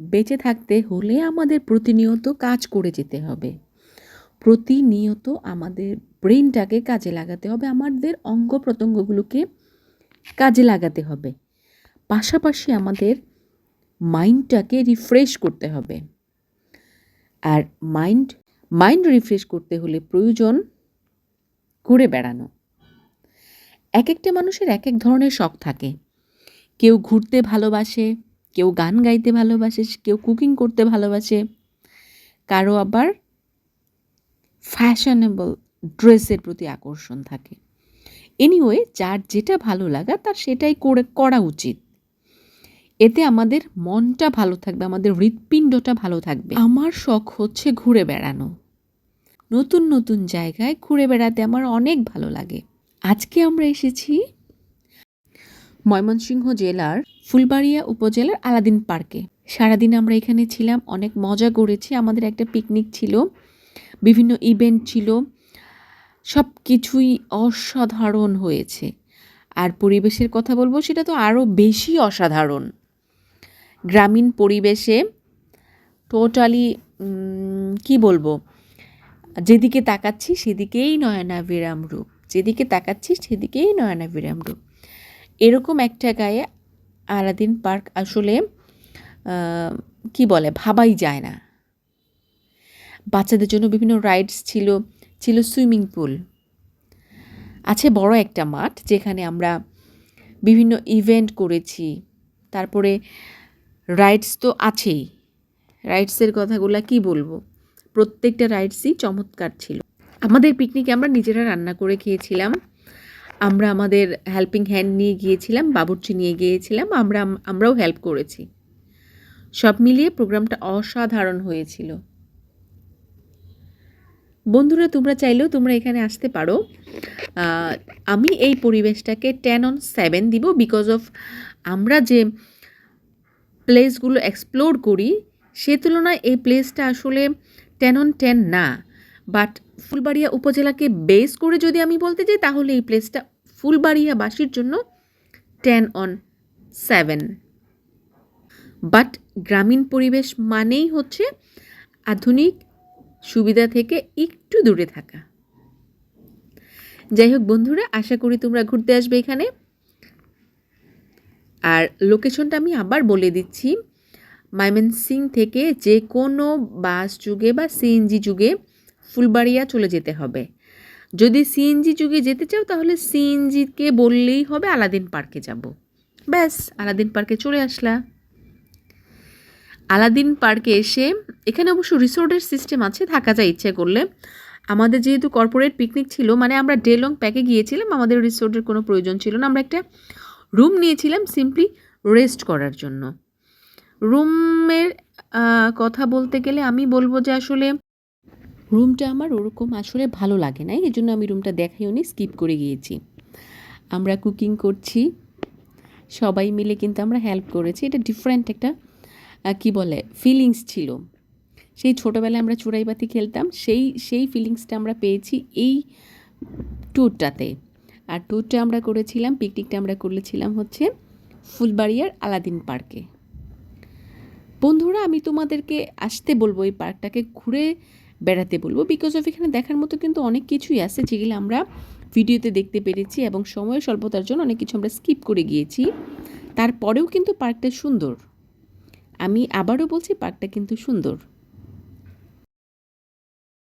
বেঁচে থাকতে হলে আমাদের প্রতিনিয়ত কাজ করে যেতে হবে। প্রতিনিয়ত আমাদের ব্রেনটাকে কাজে লাগাতে হবে, আমাদের অঙ্গ প্রত্যঙ্গগুলোকে কাজে লাগাতে হবে। পাশাপাশি আমাদের মাইন্ডটাকে রিফ্রেশ করতে হবে। আর মাইন্ড মাইন্ড রিফ্রেশ করতে হলে প্রয়োজন ঘুরে বেড়ানো। এক একটা মানুষের এক এক ধরনের শখ থাকে। কেউ ঘুরতে ভালোবাসে কেউ গান গাইতে ভালোবাসে, কেউ কুকিং করতে ভালোবাসে, কারও আবার ফ্যাশনেবল ড্রেসের প্রতি আকর্ষণ থাকে। এনিওয়ে যার যেটা ভালো লাগা, তার সেটাই করে, করা উচিত। এতে আমাদের মনটা ভালো থাকবে, আমাদের হৃৎপিণ্ডটা ভালো থাকবে। আমার শখ হচ্ছে ঘুরে বেড়ানো। নতুন নতুন জায়গায় ঘুরে বেড়াতে আমার অনেক ভালো লাগে। আজকে আমরা এসেছি ময়মনসিংহ জেলার ফুলবাড়িয়া উপজেলার আলাদিন পার্কে। সারাদিন আমরা এখানে ছিলাম, অনেক মজা করেছি। আমাদের একটা পিকনিক ছিল, বিভিন্ন ইভেন্ট ছিল সব কিছুই অসাধারণ হয়েছে। আর পরিবেশের কথা বলব, সেটা তো আরও বেশি অসাধারণ। গ্রামীণ পরিবেশে টোটালি কি বলব, যেদিকে তাকাচ্ছি সেদিকেই নয়না বিরাম রূপ। যেদিকে তাকাচ্ছি সেদিকেই নয়না বিরাম রূপ। এরকম একটা গায়ে আলাদিন পার্ক আসলে কি বলে, ভাবাই যায় না। বাচ্চাদের জন্য বিভিন্ন রাইডস ছিল ছিল সুইমিং পুল। আছে বড় একটা মাঠ যেখানে আমরা বিভিন্ন ইভেন্ট করেছি। তারপরে রাইডস তো আছেই। রাইডসের কথাগুলো কি বলব? প্রত্যেকটা রাইডসই চমৎকার ছিল। আমাদের পিকনিকে আমরা নিজেরা রান্না করে খেয়েছিলাম। আমরা আমাদের হেল্পিং হ্যান্ড নিয়ে গিয়েছিলাম, বাবুর্চি নিয়ে গিয়েছিলাম, আমরা, আমরাও হেল্প করেছি। সব মিলিয়ে প্রোগ্রামটা অসাধারণ হয়েছিল। বন্ধুরা, তোমরা চাইলেও তোমরা এখানে আসতে পারো। আমি এই পরিবেশটাকে টেন অন সেভেন দিব বিকজ অফ আমরা যে প্লেসগুলো এক্সপ্লোর করি, সে তুলনায় এই প্লেসটা আসলে টেন অন টেন না। বাট ফুলবাড়িয়া উপজেলাকে বেস করে যদি আমি বলতে যাই, তাহলে এই প্লেসটা ফুলবাড়িয়াবাসীর জন্য টেন অন সেভেন বাট গ্রামীণ পরিবেশ মানেই হচ্ছে আধুনিক সুবিধা থেকে একটু দূরে থাকা। যাই হোক বন্ধুরা, আশা করি তোমরা ঘুরতে আসবে এখানে। আর লোকেশনটা আমি আবার বলে দিচ্ছি। সিং থেকে যে কোনো বাস যুগে বা সিএনজি যুগে ফুলবাড়িয়া চলে যেতে হবে। যদি সিএনজি যুগে যেতে চাও, তাহলে সিএনজিকে বললেই হবে আলাদিন পার্কে যাব। ব্যাস, আলাদিন পার্কে চলে আসলা। আলাদিন পার্কে এসে, এখানে অবশ্য রিসোর্টের সিস্টেম আছে, থাকা যায় ইচ্ছে করলে। আমাদের যেহেতু কর্পোরেট পিকনিক ছিল মানে আমরা ডে লং প্যাকে গিয়েছিলাম, আমাদের রিসোর্টের কোনো প্রয়োজন ছিল না। আমরা একটা রুম নিয়েছিলাম সিম্পলি রেস্ট করার জন্য। রুমের কথা বলতে গেলে আমি বলব যে আসলে রুমটা আমার ওরকম আসলে ভালো লাগে না এই জন্য আমি রুমটা দেখাইও নি স্কিপ করে গিয়েছি। আমরা কুকিং করছি, সবাই মিলে কিন্তু আমরা হেল্প করেছি। এটা ডিফারেন্ট একটা কি বলে ফিলিংস ছিল। সেই ছোটোবেলায় আমরা চুড়াইবাতি খেলতাম, সেই সেই ফিলিংসটা আমরা পেয়েছি এই ট্যুরটাতে আর ট্যুরটা আমরা করেছিলাম পিকনিকটা আমরা করেছিলাম হচ্ছে ফুলবাড়িয়ার আলাদিন পার্কে। বন্ধুরা, আমি তোমাদেরকে আসতে বলব এই পার্কটাকে, ঘুরে বেড়াতে বলব। বিকজ অফ এখানে দেখার মতো কিন্তু অনেক কিছুই আছে যেগুলো আমরা ভিডিওতে দেখতে পেরেছি এবং সময় স্বল্পতার জন্য অনেক কিছু আমরা স্কিপ করে গিয়েছি। তারপরেও কিন্তু পার্কটা সুন্দর। আমি আবারও বলছি পার্কটা কিন্তু সুন্দর।